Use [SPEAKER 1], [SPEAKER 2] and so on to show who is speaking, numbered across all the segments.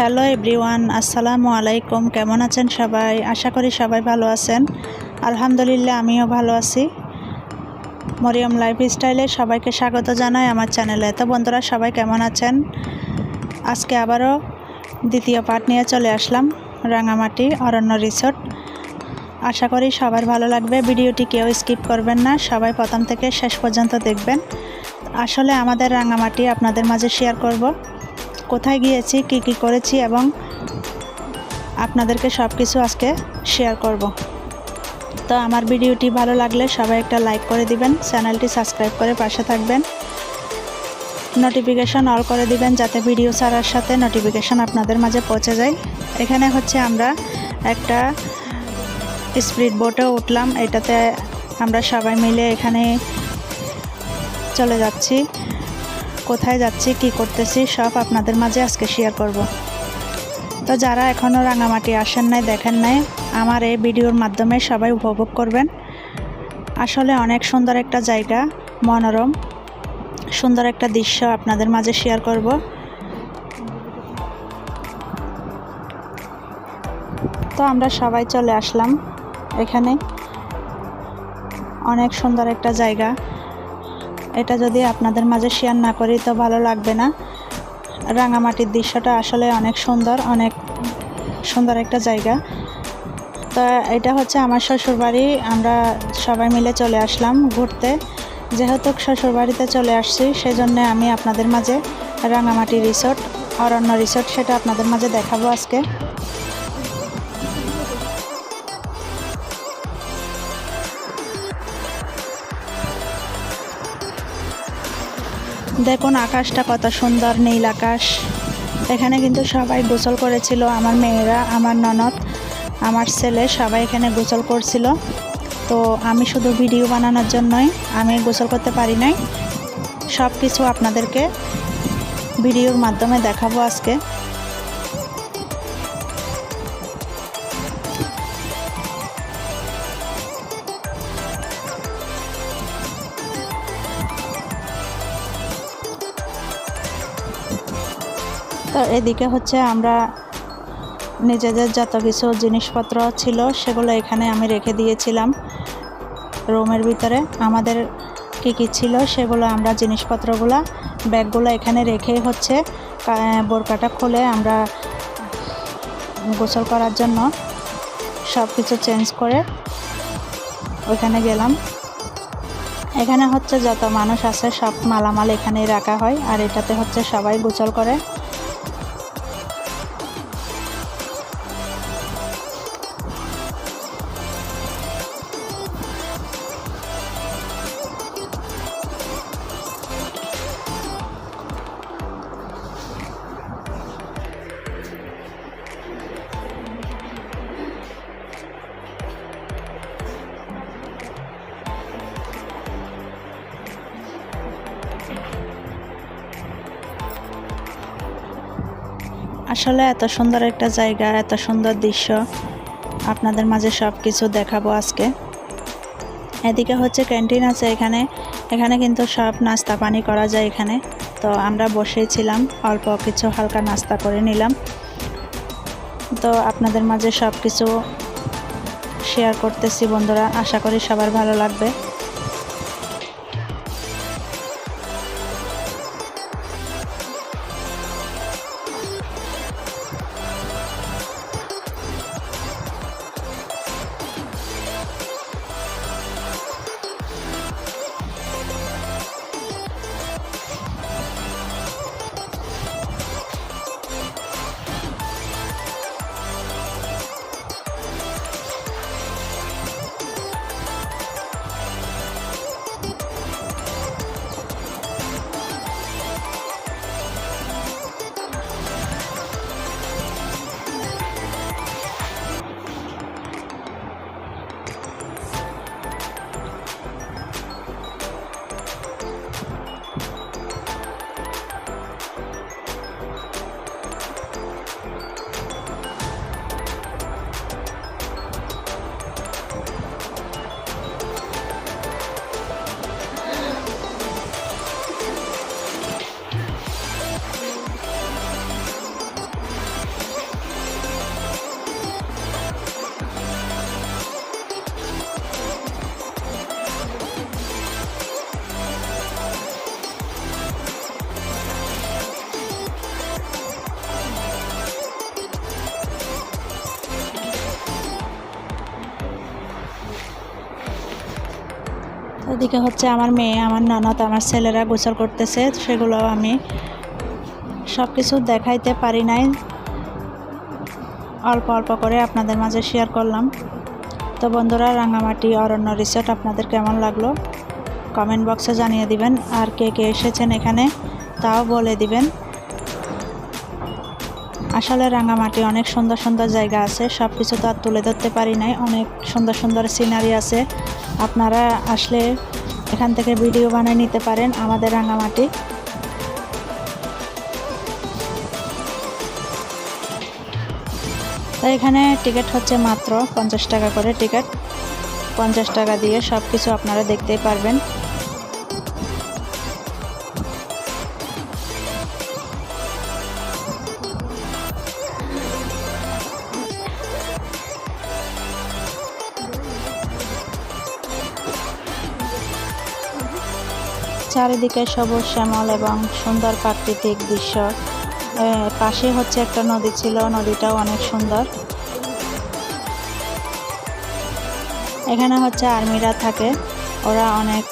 [SPEAKER 1] Hello everyone, আসসালামু আলাইকুম। কেমন আছেন সবাই? আশা করি সবাই ভালো আছেন। আলহামদুলিল্লাহ, আমিও ভালো আছি। মরিয়ম লাইফ স্টাইলে সবাইকে স্বাগত জানাই আমার চ্যানেলে। তো বন্ধুরা, সবাই কেমন আছেন? আজকে আবারও দ্বিতীয় পার্ট নিয়ে চলে আসলাম, রাঙামাটি অরণ্য রিসোর্ট আশা করি সবার ভালো লাগবে। ভিডিওটি কেউ স্কিপ করবেন না, সবাই প্রথম থেকে শেষ পর্যন্ত দেখবেন। আসলে আমাদের রাঙামাটি আপনাদের মাঝে শেয়ার করব। কোথায় গিয়েছি, কি কি করেছি এবং আপনাদেরকে সব কিছু আজকে শেয়ার করব। তো আমার ভিডিওটি ভালো লাগলে সবাই একটা লাইক করে দিবেন, চ্যানেলটি সাবস্ক্রাইব করে পাশে থাকবেন। নোটিফিকেশান অল করে দিবেন যাতে ভিডিও ছাড়ার সাথে নোটিফিকেশান আপনাদের মাঝে পৌঁছে যায়। এখানে হচ্ছে আমরা একটা স্পিড বোটে উঠলাম, এটাতে আমরা সবাই মিলে এখানে চলে যাচ্ছি। কোথায় যাচ্ছি, কি করতেছি, সব আপনাদের মাঝে আজকে শেয়ার করব। তো যারা এখনও রাঙামাটি আসেন নাই, দেখেন নাই, আমার এই ভিডিওর মাধ্যমে সবাই উপভোগ করবেন। আসলে অনেক সুন্দর একটা জায়গা, মনোরম, সুন্দর একটা দৃশ্য আপনাদের মাঝে শেয়ার করব। তো আমরা সবাই চলে আসলাম এখানে। অনেক সুন্দর একটা জায়গা। এটা যদি আপনাদের মাঝে শেয়ার না করি তো ভালো লাগবে না। রাঙামাটির দৃশ্যটা আসলে অনেক সুন্দর অনেক সুন্দর একটা জায়গা। তো এটা হচ্ছে আমার শ্বশুরবাড়ি, আমরা সবাই মিলে চলে আসলাম ঘুরতে। যেহেতু শ্বশুরবাড়িতে চলে আসছি, সেজন্য আমি আপনাদের মাঝে রাঙামাটি রিসোর্ট, অরণ্য রিসোর্ট, সেটা আপনাদের মাঝে দেখাবো আজকে। দেখুন, আকাশটা কত সুন্দর, নীল আকাশ। এখানে কিন্তু সবাই গোসল করেছিল, আমার মেয়েরা, আমার ননদ, আমার ছেলে, সবাই এখানে গোসল করছিল। তো আমি শুধু ভিডিও বানানোর জন্যই, আমি গোসল করতে পারি নাই। সব কিছু আপনাদেরকে ভিডিওর মাধ্যমে দেখাবো আজকে। এদিকে হচ্ছে আমরা নিজেদের যত কিছু জিনিসপত্র ছিল সেগুলো এখানে আমি রেখে দিয়েছিলাম রুমের ভিতরে। আমাদের কী কী ছিল সেগুলো আমরা জিনিসপত্রগুলো, ব্যাগগুলো এখানে রেখে হচ্ছে বোরকাটা খুলে আমরা গোসল করার জন্য সব কিছু চেঞ্জ করে ওইখানে গেলাম। এখানে হচ্ছে যত মানুষ আছে সব মালামাল এখানেই রাখা হয়, আর এটাতে হচ্ছে সবাই গোসল করে। আসলে এত সুন্দর একটা জায়গা, এত সুন্দর দৃশ্য। আপনাদের মাঝে সব কিছু দেখাবো আজকে। এদিকে হচ্ছে ক্যান্টিন আছে এখানে। এখানে কিন্তু সব নাস্তা পানি করা যায় এখানে। তো আমরা বসেছিলাম অল্প কিছু হালকা নাস্তা করে নিলাম। তো আপনাদের মাঝে সব কিছু শেয়ার করতেছি বন্ধুরা, আশা করি সবার ভালো লাগবে। ওদিকে হচ্ছে আমার মেয়ে, আমার ননদ আমার ছেলেরা গোসল করতেছে, সেগুলো আমি সব কিছু দেখাইতে পারি নাই। অল্প অল্প করে আপনাদের মাঝে শেয়ার করলাম। তো বন্ধুরা, রাঙামাটি অরণ্য রিসোর্ট আপনাদের কেমন লাগল? কমেন্ট বক্সে জানিয়ে দিবেন। আর কে কে এসেছেন এখানে, তাও বলে দিবেন। আসলে রাঙামাটি অনেক সুন্দর সুন্দর জায়গা আছে সব কিছু তো আর তুলে ধরতে পারি নাই, অনেক সুন্দর সুন্দর সিনারি আছে। আপনারা আসলে এখান থেকে ভিডিও বানিয়ে নিতে পারেন আমাদের রাঙামাটি। তো এখানে টিকিট হচ্ছে মাত্র পঞ্চাশ টাকা করে টিকিট পঞ্চাশ টাকা দিয়ে সব কিছু আপনারা দেখতেই পারবেন। চারিদিকে সবুজ শ্যামল এবং সুন্দর প্রাকৃতিক দৃশ্য। পাশে হচ্ছে একটা নদী ছিল, নদীটাও অনেক সুন্দর। এখানে হচ্ছে আর্মিরা থাকে, ওরা অনেক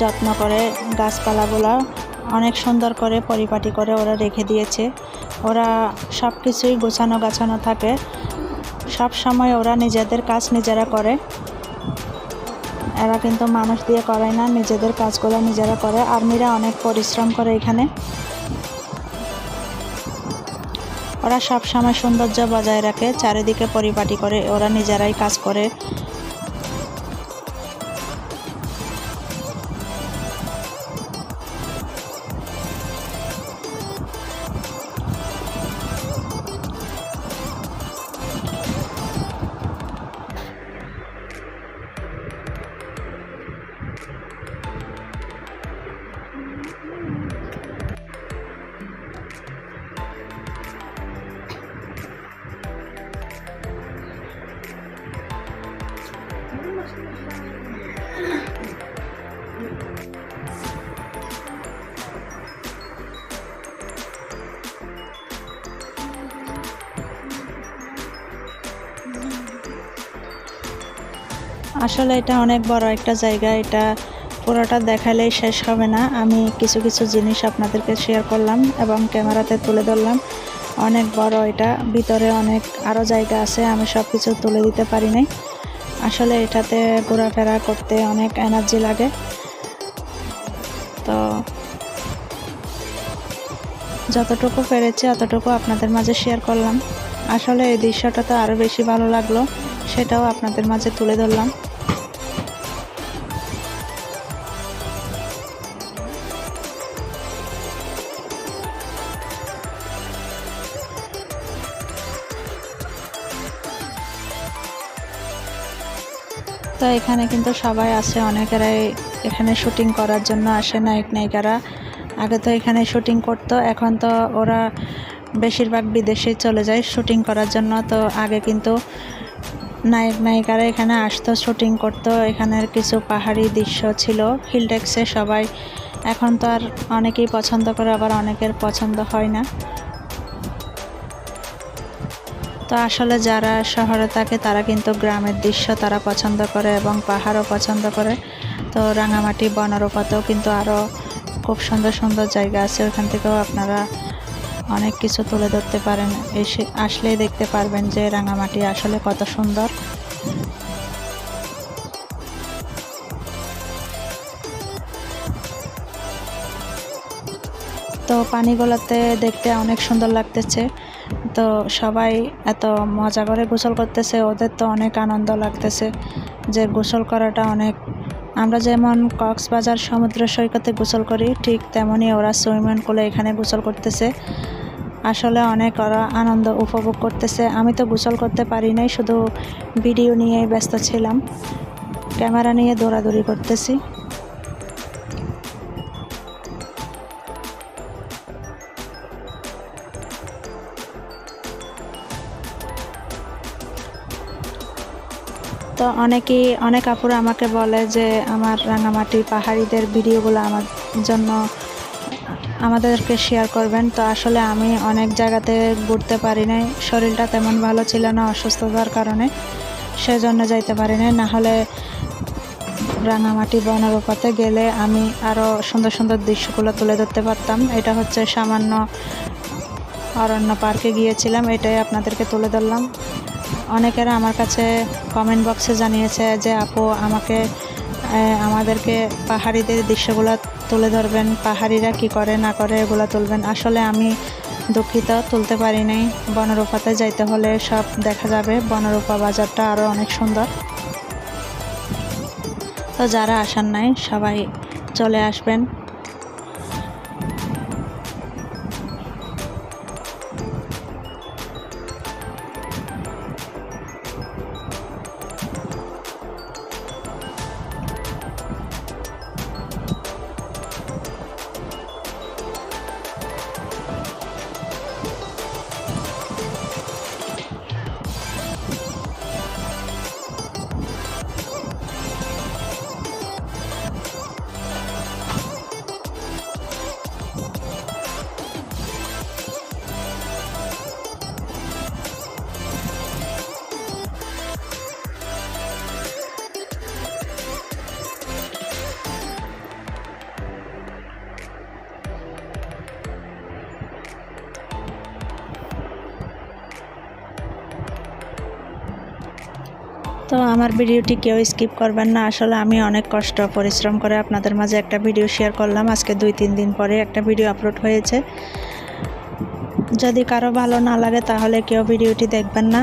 [SPEAKER 1] যত্ন করে গাছপালাগুলো, অনেক সুন্দর করে পরিপাটি করে ওরা রেখে দিয়েছে। ওরা সব কিছুই গোছানো গাছানো থাকে। সব সময় ওরা নিজেদের কাজ নিজেরা করে। এরা কিন্তু মানুষ দিয়ে করায় না, নিজেদের কাজগুলো নিজেরা করে। আর্মিরা অনেক পরিশ্রম করে এখানে। ওরা সবসময় সৌন্দর্য বজায় রাখে, চারিদিকে পরিপাটি করে, ওরা নিজেরাই কাজ করে। আসলে এটা অনেক বড় একটা জায়গা। এটা পুরোটা দেখালেই শেষ হবে না। আমি কিছু কিছু জিনিস আপনাদেরকে শেয়ার করলাম এবং ক্যামেরাতে তুলে ধরলাম। অনেক বড় এটা। ভিতরে অনেক আরও জায়গা আছে। আমি সব কিছু তুলে দিতে পারি নাই। আসলে এটাতে ঘোরাফেরা করতে অনেক এনার্জি লাগে। তো যতটুকু পেরেছি অতটুকু আপনাদের মাঝে শেয়ার করলাম। আসলে এই দৃশ্যটা তো আরও বেশি ভালো লাগল, সেটাও আপনাদের মাঝে তুলে ধরলাম। এখানে কিন্তু সবাই আছে, অনেকেরাই এখানে শুটিং করার জন্য আসে নায়ক নায়িকারা আগে তো এখানে শুটিং করতো, এখন তো ওরা বেশিরভাগ বিদেশে চলে যায় শুটিং করার জন্য। তো আগে কিন্তু নায়ক নায়িকারা এখানে আসতো শুটিং করতো। এখানের কিছু পাহাড়ি দৃশ্য ছিল হিলটেক্সে সবাই। এখন তো আর অনেকেই পছন্দ করে, আবার অনেকের পছন্দ হয় না। তো আসলে যারা শহরে থাকে, তারা কিন্তু গ্রামের দৃশ্য তারা পছন্দ করে এবং পাহাড়ও পছন্দ করে। তো রাঙামাটি, বনরূপাতেও কিন্তু আরও খুব সুন্দর সুন্দর জায়গা আছে। ওখান থেকেও আপনারা অনেক কিছু তুলে ধরতে পারেন। এসে আসলেই দেখতে পারবেন যে রাঙামাটি আসলে কত সুন্দর। তো পানিগুলোতে দেখতে অনেক সুন্দর লাগতেছে। তো সবাই এত মজা করে গোসল করতেছে, ওদের তো অনেক আনন্দ লাগতেছে যে গোসল করাটা অনেক। আমরা যেমন কক্সবাজার সমুদ্র সৈকতে গোসল করি, ঠিক তেমনই ওরা সুইমিং পুলে এখানে গোসল করতেছে। আসলে অনেক ওরা আনন্দ উপভোগ করতেছে। আমি তো গোসল করতে পারি নাই, শুধু ভিডিও নিয়েই ব্যস্ত ছিলাম। ক্যামেরা নিয়ে দৌড়াদৌড়ি করতেছি। অনেকেই, অনেক আপুরা আমাকে বলে যে আমার রাঙামাটি পাহাড়িদের ভিডিওগুলো আমার জন্য আমাদেরকে শেয়ার করবেন। তো আসলে আমি অনেক জায়গাতে ঘুরতে পারি নাই। শরীরটা তেমন ভালো ছিল না অসুস্থতার কারণে, সেজন্য যাইতে পারি নাই। না হলে রাঙামাটি বনরূপাতে গেলে আমি আরও সুন্দর সুন্দর দৃশ্যগুলো তুলে ধরতে পারতাম। এটা হচ্ছে সামান্য অরণ্য পার্কে গিয়েছিলাম, এটাই আপনাদেরকে তুলে ধরলাম। অনেকেরা আমার কাছে কমেন্ট বক্সে জানিয়েছে যে, আপু, আমাকে আমাদেরকে পাহাড়িদের দৃশ্যগুলো তুলে ধরবেন। পাহাড়িরা কি করে, না করে, এগুলো তুলবেন। আসলে আমি দুঃখিত, তুলতে পারি নাই। বনরূপাতে যাইতে হলে সব দেখা যাবে। বনরূপা বাজারটা আরও অনেক সুন্দর। তো যারা আসার নাই, সবাই চলে আসবেন। তো আমার ভিডিওটি কেউ স্কিপ করবেন না। আসলে আমি অনেক কষ্ট, পরিশ্রম করে আপনাদের মাঝে একটা ভিডিও শেয়ার করলাম। আজকে দুই, তিন দিন পরে একটা ভিডিও আপলোড হয়েছে। যদি কারও ভালো না লাগে তাহলে কেউ ভিডিওটি দেখবেন না।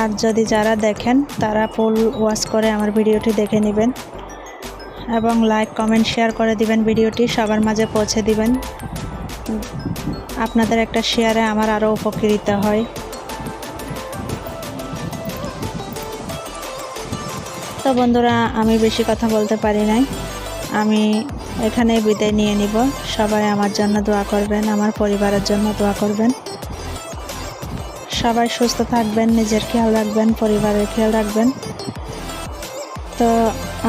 [SPEAKER 1] আর যদি যারা দেখেন, তারা ফুল ওয়াচ করে আমার ভিডিওটি দেখে নেবেন। এবং লাইক কমেন্ট শেয়ার করে দিবেন ভিডিওটি, সবার মাঝে পৌঁছে দিবেন। আপনাদের একটা শেয়ারে আমার আরও উপকৃত হয়। তো বন্ধুরা, আমি বেশি কথা বলতে পারি নাই। আমি এখানে বিদায় নিয়ে নিব। সবাই আমার জন্য দোয়া করবেন, আমার পরিবারের জন্য দোয়া করবেন। সবাই সুস্থ থাকবেন, নিজের খেয়াল রাখবেন, পরিবারের খেয়াল রাখবেন। তো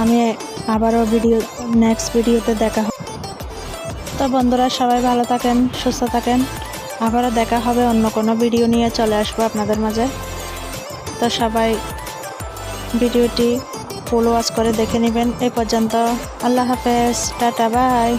[SPEAKER 1] আমি আবারও ভিডিও নেক্সট ভিডিওতে দেখা হবে তো বন্ধুরা, সবাই ভালো থাকেন, সুস্থ থাকেন। আবারও দেখা হবে অন্য কোনো ভিডিও নিয়ে, চলে আসব আপনাদের মাঝে। তো সবাই, ভিডিওটি ফুল ওয়াশ করে দেখে নেবেন। এ পর্যন্ত আল্লাহ হাফেজ টাটা বাই।